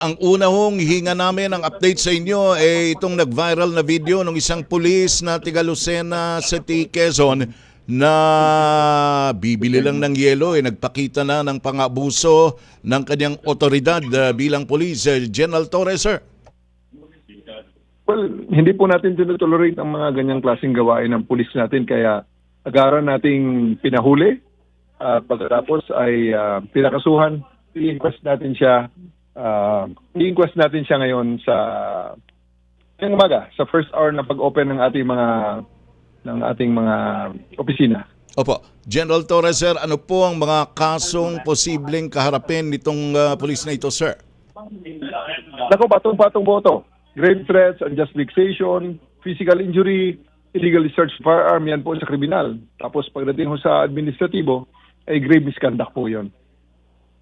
ang una hong hinga namin ang update sa inyo ay itong nag-viral na video ng isang pulis na tiga Lucena City, Quezon na bibili lang ng yelo eh nagpakita na ng pangabuso ng kanyang otoridad ah, bilang pulis Eh, General Torres sir. Well, hindi po natin tinutolerate ang mga ganyang klaseng gawain ng pulis natin kaya agaran nating pinahuli at pagkatapos ay ah, pinakasuhan. I-inquest natin siya ah, i-inquest natin siya ngayon sa ngayong umaga sa first hour na pag-open ng ating mga ng ating mga opisina. Opo, General Torres sir, ano po ang mga kasong posibleng kaharapin nitong ah, pulis na ito sir? Nako, patong-patong boto. Grave threats, unjust vexation, physical injury, illegal search firearm, yan po sa kriminal. Tapos pagdating ho sa administratibo, ay grave misconduct po yon.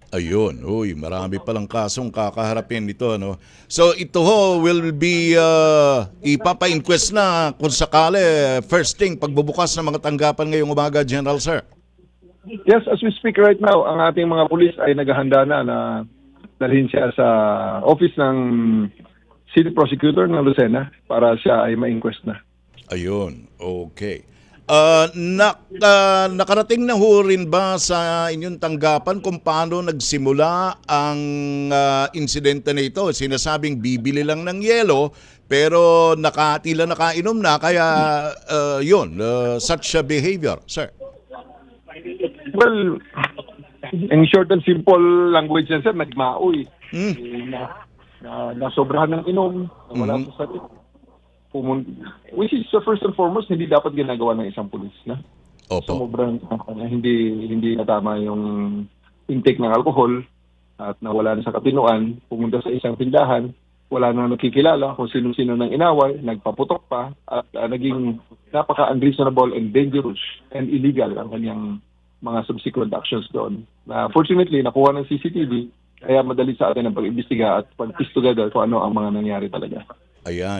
Ayun, uy, marami palang kasong kakaharapin nito, ano. So ito ho will be uh, ipapa-inquest na kung sakali first thing pagbubukas ng mga tanggapan ngayong umaga, General Sir. Yes, as we speak right now, ang ating mga pulis ay naghahanda na na dalhin siya sa office ng City Prosecutor ng Lucena para siya ay ma-inquest na. Ayun, okay. Uh, na, uh, nakarating na ho rin ba sa inyong tanggapan kung paano nagsimula ang uh, insidente na ito? Sinasabing bibili lang ng yelo pero naka, tila nakainom na kaya uh, yun, uh, such a behavior, sir. Well, in short and simple language yan, sir, nagmaoy. Eh, na, na, nasobrahan ng inom, wala Mhm. sa sakit. Pumun which is uh, first and foremost, hindi dapat ginagawa ng isang pulis. Na? Opo. Sobrang uh, hindi hindi natama yung intake ng alcohol at nawala na sa katinuan, pumunta sa isang tindahan, wala na nakikilala kung sino-sino nang inaway, nagpaputok pa, at uh, naging napaka-unreasonable and dangerous and illegal ang kanyang mga subsequent actions doon. Na fortunately, nakuha ng CCTV, kaya madali sa atin ang pag-imbestiga at together kung ano ang mga nangyari talaga. Ayan.